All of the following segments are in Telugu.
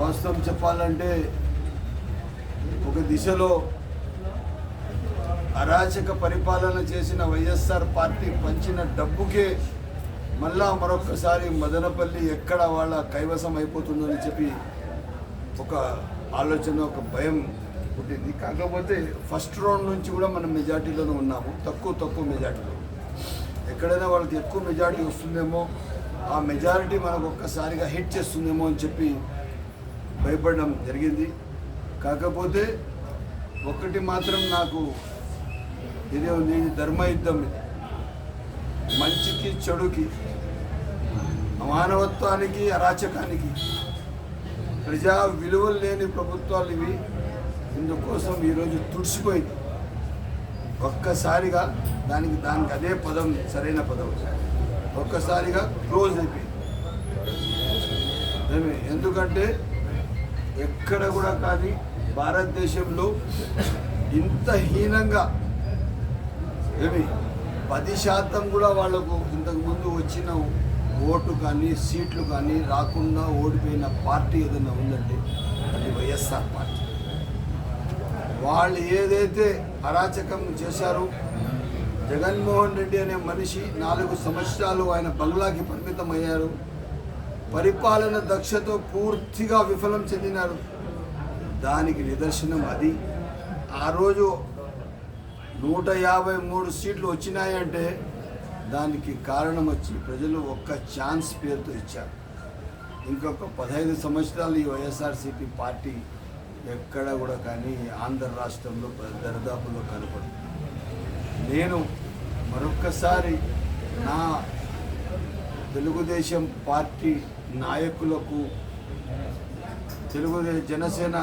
వాస్తవం చెప్పాలంటే ఒక దిశలో అరాచక పరిపాలన చేసిన వైఎస్ఆర్ పార్టీ పంచిన డబ్బుకే మళ్ళా మరొకసారి మదనపల్లి ఎక్కడ వాళ్ళ కైవసం అయిపోతుందని చెప్పి ఒక ఆలోచన ఒక భయం పుట్టింది. కాకపోతే ఫస్ట్ రౌండ్ నుంచి కూడా మనం మెజార్టీలోనే ఉన్నాము. తక్కువ తక్కువ మెజార్టీలో. ఎక్కడైనా వాళ్ళకి ఎక్కువ మెజార్టీ వస్తుందేమో ఆ మెజారిటీ మనకు ఒక్కసారిగా హిట్ చేస్తుందేమో అని చెప్పి భయపడడం జరిగింది. కాకపోతే ఒక్కటి మాత్రం నాకు ఇదే ఉంది ఇది ధర్మయుద్ధం ఇది. మంచికి చెడుకి మానవత్వానికి అరాచకానికి ప్రజా విలువలు లేని ప్రభుత్వాలు ఇవి. ఇందుకోసం ఈరోజు తుడిచిపోయింది. ఒక్కసారిగా దానికి దానికి అదే పదం సరైన పదం. ఒక్కసారిగా క్లోజ్ అయిపోయింది. ఎందుకంటే ఎక్కడ కూడా కానీ భారతదేశంలో ఇంత హీనంగా ఏమి పది శాతం కూడా వాళ్ళకు ఇంతకుముందు వచ్చిన ఓటు కానీ సీట్లు కానీ రాకుండా ఓడిపోయిన పార్టీ ఏదైనా ఉందంటే అది వైఎస్ఆర్ పార్టీ. వాళ్ళు ఏదైతే అరాచకం చేశారో జగన్మోహన్ రెడ్డి అనే మనిషి నాలుగు సంవత్సరాలు ఆయన బంగ్లాకి పరిమితం అయ్యారు పరిపాలన దక్షతో పూర్తిగా విఫలం చెందినారు. దానికి నిదర్శనం అది. ఆ రోజు నూట యాభై మూడు సీట్లు వచ్చినాయంటే దానికి కారణం వచ్చి ప్రజలు ఒక్క ఛాన్స్ పేరుతో ఇచ్చారు. ఇంకొక పదహైదు సంవత్సరాలు ఈ వైఎస్ఆర్సీపీ పార్టీ ఎక్కడ కూడా కానీ ఆంధ్ర రాష్ట్రంలో దరిదాపుల్లో కనపడదు. నేను మరొక్కసారి నా తెలుగుదేశం పార్టీ నాయకులకు తెలుగు జనసేన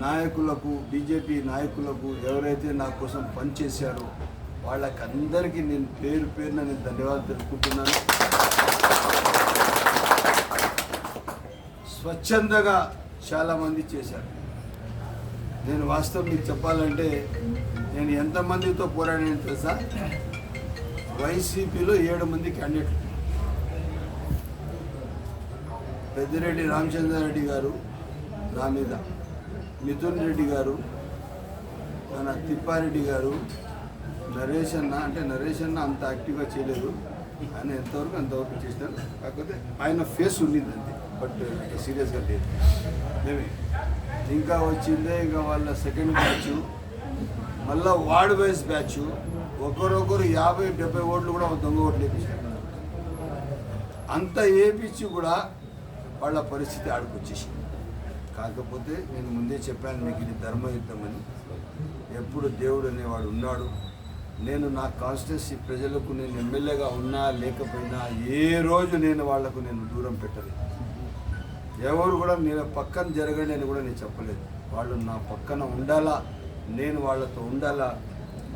నాయకులకు బీజేపీ నాయకులకు ఎవరైతే నా కోసం పనిచేశారో వాళ్ళకందరికీ నేను పేరు పేరున నేను ధన్యవాదాలు తెలుపుకుంటున్నాను. స్వచ్ఛందగా చాలామంది చేశారు. నేను వాస్తవం మీకు చెప్పాలంటే నేను ఎంతమందితో పోరాడాను తెలుసా? వైసీపీలో ఏడు మంది క్యాండిడేట్లు. పెద్దిరెడ్డి రామచంద్రారెడ్డి గారు నా మీద మిథున్ రెడ్డి గారు మన తిప్పారెడ్డి గారు నరేష్ అన్న అంటే నరేష్ అన్న అంత యాక్టివ్గా చేయలేదు. ఆయన ఎంతవరకు అంతవరకు చేసినారు కాకపోతే ఆయన ఫేస్ ఉండింది అంతే. బట్ సీరియస్గా లేదు. మేమే ఇంకా వచ్చిందే ఇంకా వాళ్ళ సెకండ్ బ్యాచ్ మళ్ళా వార్డ్ వైజ్ బ్యాచ్ ఒకరొకరు యాభై డెబ్బై ఓట్లు కూడా దొంగ ఓట్లు వేపించారు అంత వేపించి కూడా వాళ్ళ పరిస్థితి ఆడుకొచ్చేసింది. కాకపోతే నేను ముందే చెప్పాను మీకు ఇది ధర్మయుద్ధం అని. ఎప్పుడు దేవుడు అనేవాడు ఉన్నాడు. నేను నా కాన్స్టిట్యున్సీ ప్రజలకు నేను ఎమ్మెల్యేగా ఉన్నా లేకపోయినా ఏ రోజు నేను వాళ్ళకు నేను దూరం పెట్టలేదు. ఎవరు కూడా నేను పక్కన జరగండి అని కూడా నేను చెప్పలేదు. వాళ్ళు నా పక్కన ఉండాలా? నేను వాళ్ళతో ఉండాలా?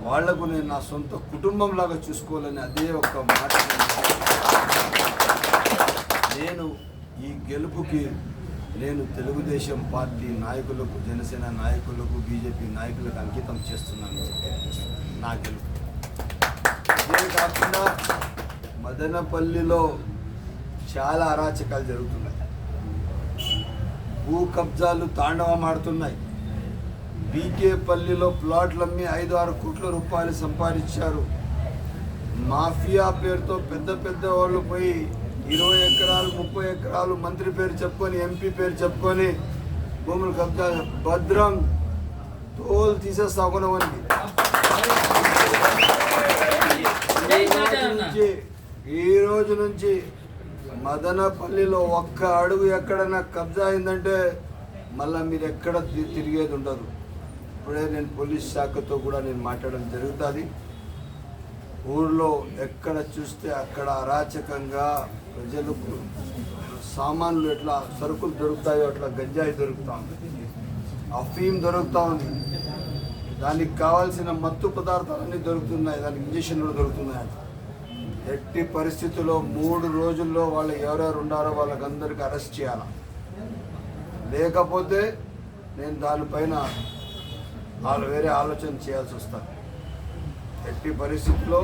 వాళ్ళకు నేను నా సొంత కుటుంబంలాగా చూసుకోవాలని అదే ఒక మాట. నేను ఈ గెలుపుకి నేను తెలుగుదేశం పార్టీ నాయకులకు జనసేన నాయకులకు బీజేపీ నాయకులకు అంకితం చేస్తున్నాను చెప్పి నా గెలుపు. ఇదే కాకుండా మదనపల్లిలో చాలా అరాచకాలు జరుగుతున్నాయి. భూ కబ్జాలు తాండవమాడుతున్నాయి బీకేపల్లిలో ప్లాట్లు అమ్మి ఐదు ఆరు కోట్ల రూపాయలు సంపాదించారు. మాఫియా పేరుతో పెద్ద పెద్ద వాళ్ళు పోయి ఇరవై ఎకరాలు ముప్పై ఎకరాలు మంత్రి పేరు చెప్పుకొని ఎంపీ పేరు చెప్పుకొని భూములు కబ్జా భద్రం తోలు తీసేస్తా ఈ రోజు నుంచి మదనపల్లిలో ఒక్క అడుగు ఎక్కడైనా కబ్జా అయిందంటే మళ్ళీ మీరు ఎక్కడ తిరిగేది ఉండదు. ఇప్పుడే నేను పోలీస్ శాఖతో కూడా నేను మాట్లాడడం జరుగుతుంది. ఊళ్ళో ఎక్కడ చూస్తే అక్కడ అరాచకంగా ప్రజలకు సామాన్లు ఎట్లా సరుకులు దొరుకుతాయో అట్లా గంజాయి దొరుకుతా ఉంది. అఫీమ్ దొరుకుతూ ఉంది. దానికి కావాల్సిన మత్తు పదార్థాలన్నీ దొరుకుతున్నాయి. దానికి ఇంజక్షన్లు దొరుకుతున్నాయి. ఎట్టి పరిస్థితుల్లో మూడు రోజుల్లో వాళ్ళు ఎవరెవరు వాళ్ళకి వాళ్ళకందరికీ అరెస్ట్ చేయాలి? లేకపోతే నేను దానిపైన వాళ్ళు వేరే ఆలోచన చేయాల్సి వస్తాను ఎట్టి పరిస్థితుల్లో